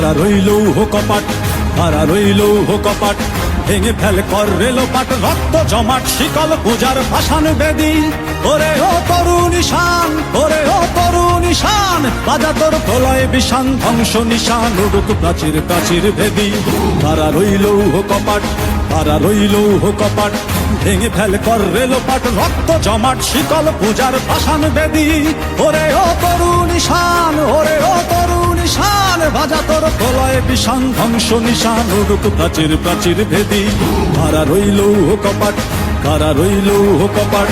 কারা রইল হো কপাট কারা রইল হো ভেঙে ফেল কর রেলোপাট রক্ত জমাট, শিকল পূজার ভাসান বেদি। ওরে ও তরুণ নিশান ওরে ও তরুণ নিশান বাজা তোর প্রলয় বিষান, ধ্বংস নিশান, উড়ুক প্রাচীর প্রাচীর ভেদি কারা রইল হো কপাট কারা রইল হো কপাট, ভেঙে ফেল কর রেলোপাট রক্ত জমাট, শিকল পূজার ভাসান বেদি। ওরে ও তরুণ তোর বিষান ধ্বংস নিশান উড়ুক প্রাচীর প্রাচীর ভেদি। কারা রইল হো কপাট? কারা রইল হো কপাট?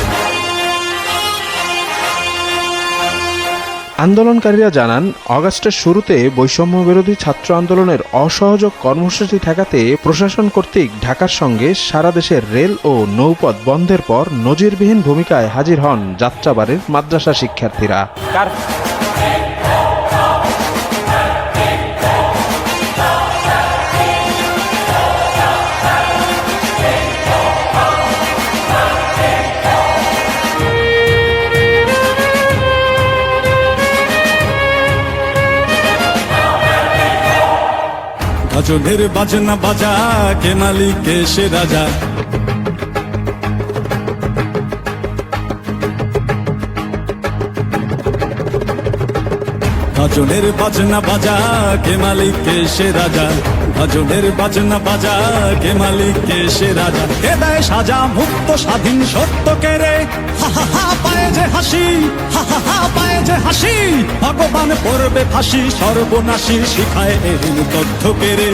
আন্দোলনকারীরা জানান অগাস্টের শুরুতে বৈষম্য বিরোধী ছাত্র আন্দোলনের অসহযোগ কর্মসূচি ঠেকাতে প্রশাসন কর্তৃক ঢাকার সঙ্গে সারা দেশের রেল ও নৌপথ বন্ধের পর নজিরবিহীন ভূমিকায় হাজির হন যাত্রাবাড়ির মাদ্রাসা শিক্ষার্থীরা। গাজনের বাজনা বাজা, কে মালিক সে রাজা? গাজনের বাজনা বাজা, কে মালিক সে রাজা? গাজনের বাজনা বাজা, কে মালিক সে রাজা? কে দেয় সাজা মুক্ত স্বাধীন সত্য কে রে হা হা হাসি, হা হা পায়ে যে হাসি, ভগবান পড়বে ফাঁসি, সর্বনাশী শিখায় এদিন তথ্য পেরে।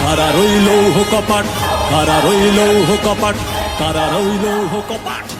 কারা রইল কপাট, কারা রইল কপাট, কারা রইল কপাট।